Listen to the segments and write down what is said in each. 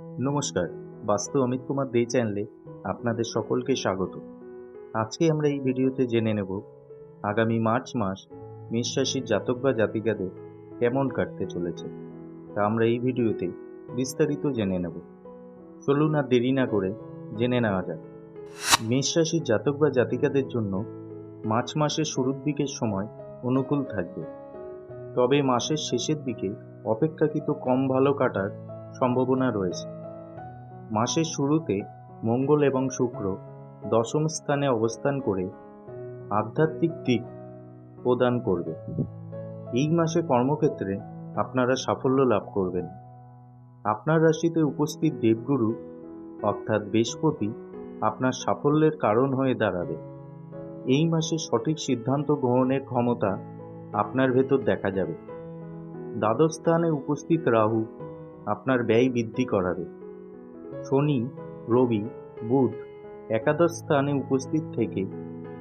নমস্কার, বাস্তু অমিত কুমার দে চ্যানেলে আপনাদের সকলকে স্বাগত। আজকে আমরা এই ভিডিওতে জেনে নেব, আগামী মার্চ মাস মেষ রাশির জাতক বা জাতিকাদের কেমন কাটতে চলেছে। তা আমরা এই ভিডিওতে বিস্তারিত জেনে নেব। চলুন আর দেরি না করে জেনে নেওয়া যাক। মেষ রাশির জাতক বা জাতিকাদের জন্য মার্চ মাসের শুরুর দিকের সময় অনুকূল থাকবে। তবে মাসের শেষের দিকে অপেক্ষাকৃত কম ভালো কাটার সম্ভাবনা রয়েছে। মাসের শুরুতে মঙ্গল এবং শুক্র দশম স্থানে অবস্থান করে আধ্যাত্মিক দিক প্রদান করবে। এই মাসে কর্মক্ষেত্রে আপনারা সাফল্য লাভ করবেন। আপনার রাশিতে উপস্থিত দেবগুরু অর্থাৎ বৃহস্পতি আপনার সাফল্যের কারণ হয়ে দাঁড়াবে। এই মাসে সঠিক সিদ্ধান্ত গ্রহণের ক্ষমতা আপনার ভেতর দেখা যাবে। দ্বাদশ স্থানে উপস্থিত রাহু আপনার ব্যয় বৃদ্ধি করাবে শনি, রবি, বুধ একাদশ স্থানে উপস্থিত থেকে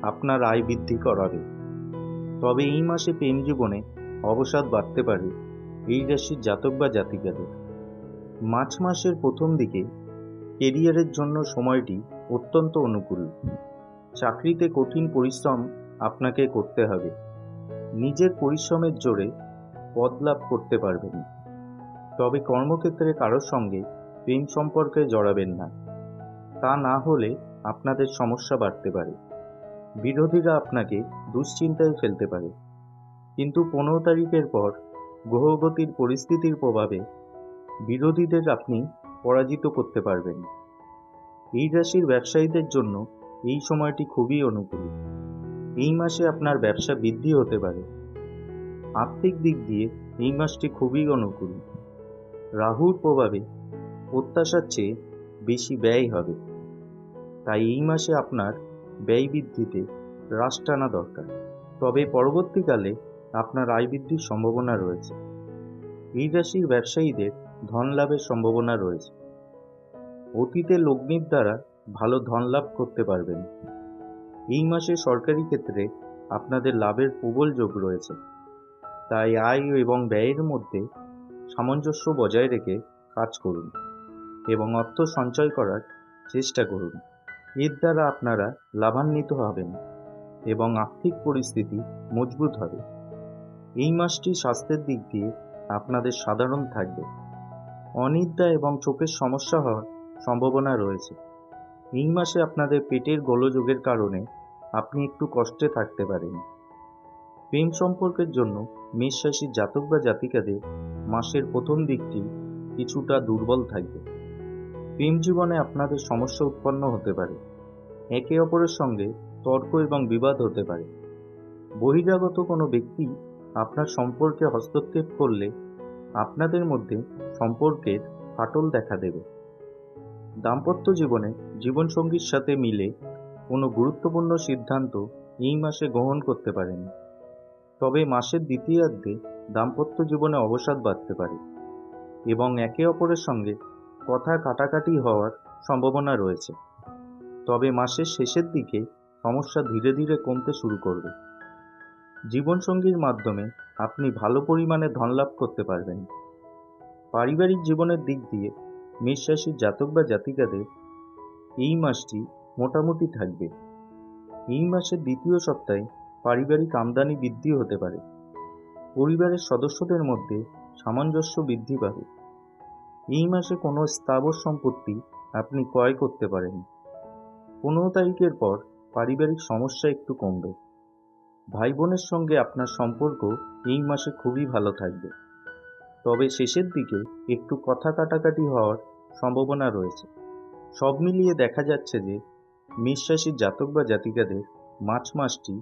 আপনার আয় বৃদ্ধি করাবে। তবে এই মাসে প্রেম জীবনে অবসাদ বাড়তে পারে এই রাশির জাতক বা জাতিকাদের। মার্চ মাসের প্রথম দিকে কেরিয়ারের জন্য সময়টি অত্যন্ত অনুকূল। চাকরিতে কঠিন পরিশ্রম আপনাকে করতে হবে। নিজের পরিশ্রমের জোরে পদ লাভ করতে পারবেন। তবে কর্মক্ষেত্রে কারোর সঙ্গে প্রেম সম্পর্কে জড়াবেন না। তা না হলে আপনাদের সমস্যা বাড়তে পারে। বিরোধীরা আপনাকে দুশ্চিন্তায় ফেলতে পারে। কিন্তু পনেরো তারিখের পর গ্রহগতির পরিস্থিতির প্রভাবে বিরোধীদের আপনি পরাজিত করতে পারবেন। এই রাশির ব্যবসায়ীদের জন্য এই সময়টি খুবই অনুকূল। এই মাসে আপনার ব্যবসা বৃদ্ধি হতে পারে। আর্থিক দিক দিয়ে এই মাসটি খুবই অনুকূল। রাহুর প্রভাবে প্রত্যাশার চেয়ে বেশি ব্যয় হবে। তাই এই মাসে আপনার ব্যয় বৃদ্ধিতে হ্রাস টানা দরকার। তবে পরবর্তীকালে আপনার আয় বৃদ্ধির সম্ভাবনা রয়েছে। এই রাশির ব্যবসায়ীদের ধন লাভের সম্ভাবনা রয়েছে। অতীতে লগ্নির দ্বারা ভালো ধন লাভ করতে পারবেন। এই মাসে সরকারি ক্ষেত্রে আপনাদের লাভের প্রবল যোগ রয়েছে। তাই আয় এবং ব্যয়ের মধ্যে সামঞ্জস্য বজায় রেখে কাজ করুন এবং অর্থ সঞ্চয় করার চেষ্টা করুন। এর দ্বারা আপনারা লাভান্বিত হবেন এবং আর্থিক পরিস্থিতি মজবুত হবে। এই মাসটি স্বাস্থ্যের দিক দিয়ে আপনাদের সাধারণ থাকবে। অনিদ্রা এবং চোখের সমস্যা হওয়ার সম্ভাবনা রয়েছে। এই মাসে আপনাদের পেটের গোলযোগের কারণে আপনি একটু কষ্টে থাকতে পারেন। প্রেম সম্পর্কের জন্য মেষ রাশির জাতক বা জাতিকাদের মাসের প্রথম দিকটি কিছুটা দুর্বল থাকবে। প্রেম জীবনে আপনাদের সমস্যা উৎপন্ন হতে পারে। একে অপরের সঙ্গে তর্ক এবং বিবাদ হতে পারে। বহিরাগত কোনো ব্যক্তি আপনার সম্পর্কে হস্তক্ষেপ করলে আপনাদের মধ্যে সম্পর্কের ফাটল দেখা দেবে। দাম্পত্য জীবনে জীবনসঙ্গীর সাথে মিলে কোনো গুরুত্বপূর্ণ সিদ্ধান্ত এই মাসে গ্রহণ করতে পারেন। তবে মাসের দ্বিতীয়ার্ধে দাম্পত্য জীবনে অবসাদ বাড়তে পারে এবং একে অপরের সঙ্গে কথা কাটাকাটি হওয়ার সম্ভাবনা রয়েছে। তবে মাসের শেষের দিকে সমস্যা ধীরে ধীরে কমতে শুরু করবে। জীবনসঙ্গীর মাধ্যমে আপনি ভালো পরিমাণে ধন লাভ করতে পারবেন। পারিবারিক জীবনের দিক দিয়ে মেষ রাশির জাতক বা জাতিকাদের এই মাসটি মোটামুটি থাকবে। এই মাসের দ্বিতীয় সপ্তাহে পারিবারিক আমদানি বৃদ্ধি হতে পারে। পরিবারের সদস্যদের মধ্যে সামঞ্জস্য বৃদ্ধি পাবে। এই মাসে কোনো স্থাবর সম্পত্তি আপনি ক্রয় করতে পারেন পনেরো তারিখের পর পারিবারিক সমস্যা একটু কমবে। ভাই বোনের সঙ্গে আপনার সম্পর্ক এই মাসে খুবই ভালো থাকবে। তবে শেষের দিকে একটু কথা কাটাকাটি হওয়ার সম্ভাবনা রয়েছে। সব মিলিয়ে দেখা যাচ্ছে যে মেষ জাতক বা জাতিকাদের মার্চ মাসটি